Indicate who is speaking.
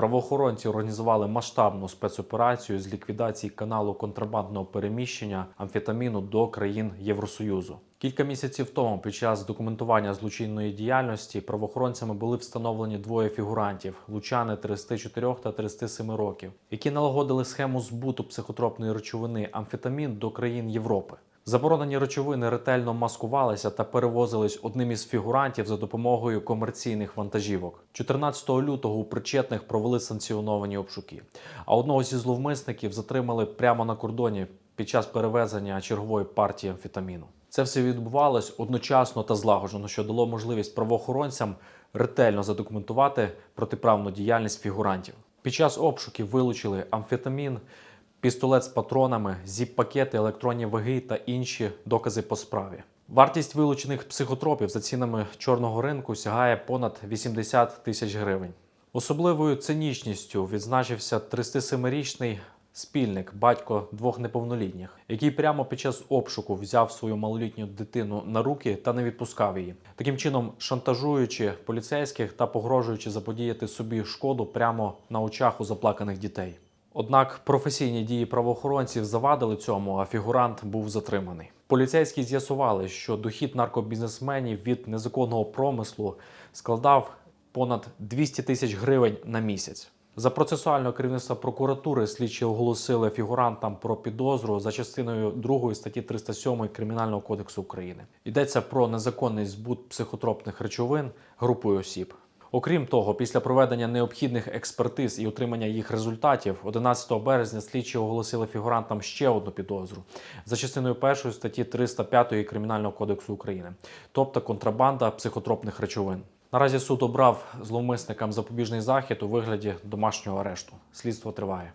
Speaker 1: Правоохоронці організували масштабну спецоперацію з ліквідації каналу контрабандного переміщення амфетаміну до країн Євросоюзу. Кілька місяців тому, під час документування злочинної діяльності, правоохоронцями були встановлені двоє фігурантів лучани 34 та 37 років, які налагодили схему збуту психотропної речовини амфетамін до країн Європи. Заборонені речовини ретельно маскувалися та перевозились одним із фігурантів за допомогою комерційних вантажівок. 14 лютого у причетних провели санкціоновані обшуки. А одного зі зловмисників затримали прямо на кордоні під час перевезення чергової партії амфетаміну. Це все відбувалось одночасно та злагоджено, що дало можливість правоохоронцям ретельно задокументувати протиправну діяльність фігурантів. Під час обшуків вилучили амфетамін, пістолет з патронами, зіп-пакети, електронні ваги та інші докази по справі. Вартість вилучених психотропів за цінами чорного ринку сягає понад 80 тисяч гривень. Особливою цинічністю відзначився 37-річний спільник, батько двох неповнолітніх, який прямо під час обшуку взяв свою малолітню дитину на руки та не відпускав її, таким чином шантажуючи поліцейських та погрожуючи заподіяти собі шкоду прямо на очах у заплаканих дітей. Однак професійні дії правоохоронців завадили цьому, а фігурант був затриманий. Поліцейські з'ясували, що дохід наркобізнесменів від незаконного промислу складав понад 200 тисяч гривень на місяць. За процесуального керівництва прокуратури слідчі оголосили фігурантам про підозру за частиною 2 статті 307 Кримінального кодексу України. Йдеться про незаконний збут психотропних речовин групою осіб. Окрім того, після проведення необхідних експертиз і отримання їх результатів, 11 березня слідчі оголосили фігурантам ще одну підозру за частиною першої статті 305 Кримінального кодексу України, тобто контрабанда психотропних речовин. Наразі суд обрав зловмисникам запобіжний захід у вигляді домашнього арешту. Слідство триває.